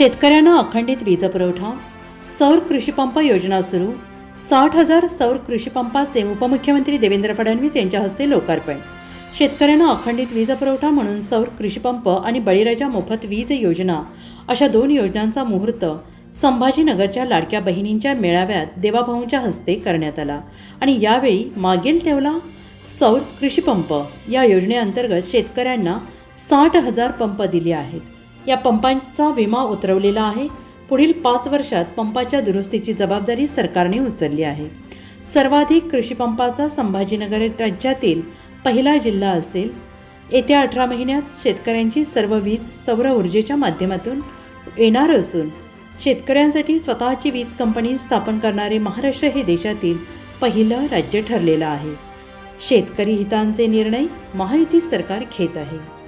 शेतकऱ्यांना अखंडित वीजपुरवठा सौर कृषीपंप योजना सुरू साठ हजार सौर कृषीपंपाचे उपमुख्यमंत्री देवेंद्र फडणवीस यांच्या हस्ते लोकार्पण. शेतकऱ्यांना अखंडित वीज पुरवठा म्हणून सौर कृषीपंप आणि बळीराजा मोफत वीज योजना अशा दोन योजनांचा मुहूर्त संभाजीनगरच्या लाडक्या बहिणींच्या मेळाव्यात देवाभाऊंच्या हस्ते करण्यात आला आणि यावेळी मागेल तेवला सौर कृषीपंप या योजनेअंतर्गत शेतकऱ्यांना साठ हजार पंप दिले आहेत. या पंपांचा विमा उतरवलेला आहे. पुढील पाच वर्षात पंपाच्या दुरुस्तीची जबाबदारी सरकारने उचलली आहे. सर्वाधिक कृषीपंपाचा संभाजीनगर राज्यातील पहिला जिल्हा असेल. येत्या अठरा महिन्यात शेतकऱ्यांची सर्व वीज सौर ऊर्जेच्या माध्यमातून येणार असून शेतकऱ्यांसाठी स्वतःची वीज कंपनी स्थापन करणारे महाराष्ट्र हे देशातील पहिलं राज्य ठरलेलं आहे. शेतकरी हितांचे निर्णय महायुती सरकार घेत आहे.